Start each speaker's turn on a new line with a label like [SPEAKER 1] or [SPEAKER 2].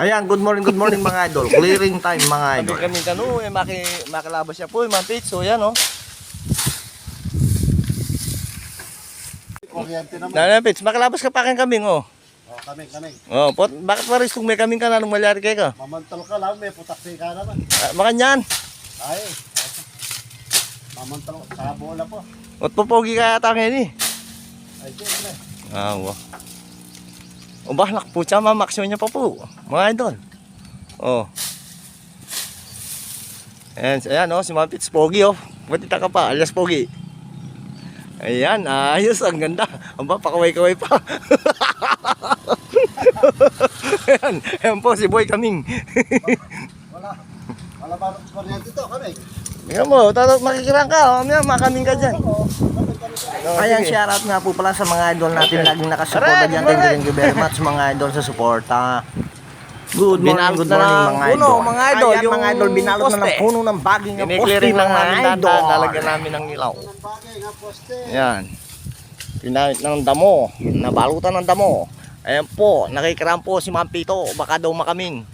[SPEAKER 1] Ayan, good morning, good morning mga idol. Clearing time mga idol.
[SPEAKER 2] Kami kami kanu, eh, maki, makilabas siya po, eh, mga pits. So, yan, oh.
[SPEAKER 3] Kuryente naman.
[SPEAKER 2] Na, na, pits, makilabas ka pa aking kaming, oh.
[SPEAKER 3] Oh, kami, kami.
[SPEAKER 2] Oh, pot, bakit pares kung may kaming ka na nung malyari kayo ka?
[SPEAKER 3] Mamantol ka lang, may putaksi ka naman.
[SPEAKER 2] Ah, makanyan.
[SPEAKER 3] Ay, mamantol ka. Sa bola po.
[SPEAKER 2] At pupogi ka yata ngayon, eh.
[SPEAKER 3] Ay, siyempre.
[SPEAKER 2] Ah, wow. O ba, nakputsa, mamaksyon niya pa po. Mga idol. Oh. Ayan, ayan, oh, si Mapits Pogi, oh. Matita ka pa, alias Pogi. Ayan, ayos, ang ganda. Ang ba, pakaway-kaway pa. ayan, ayan po, si Boy Kaming.
[SPEAKER 3] Wala. Wala ba kuryente to, kami?
[SPEAKER 2] Tingnan mo, tatot makikirang ka, oh, mamaya makaming ka dyan.
[SPEAKER 3] Oo, kami.
[SPEAKER 2] Oh,
[SPEAKER 1] Ayan,
[SPEAKER 2] sige.
[SPEAKER 1] shoutout nga po pala sa mga idol natin laging nakasuporta dyan. Thank you, thank you very much mga idol sa suporta. Good morning,
[SPEAKER 2] Binalot
[SPEAKER 1] good morning
[SPEAKER 2] ng
[SPEAKER 1] mga
[SPEAKER 2] puno,
[SPEAKER 1] idol.
[SPEAKER 2] mga idol,
[SPEAKER 1] Ayan,
[SPEAKER 2] yung
[SPEAKER 1] mga idol, binalot na ng puno ng baging ng poste
[SPEAKER 2] lang
[SPEAKER 1] mga
[SPEAKER 2] namin
[SPEAKER 1] idol.
[SPEAKER 2] lalagyan namin ng ilaw.
[SPEAKER 3] Ito ng bagay, nga poste.
[SPEAKER 2] Yan. Pinahit ng damo. Nabalutan ng damo. Ayan po, nakikiram po si Ma'am Pito. Baka daw makaming.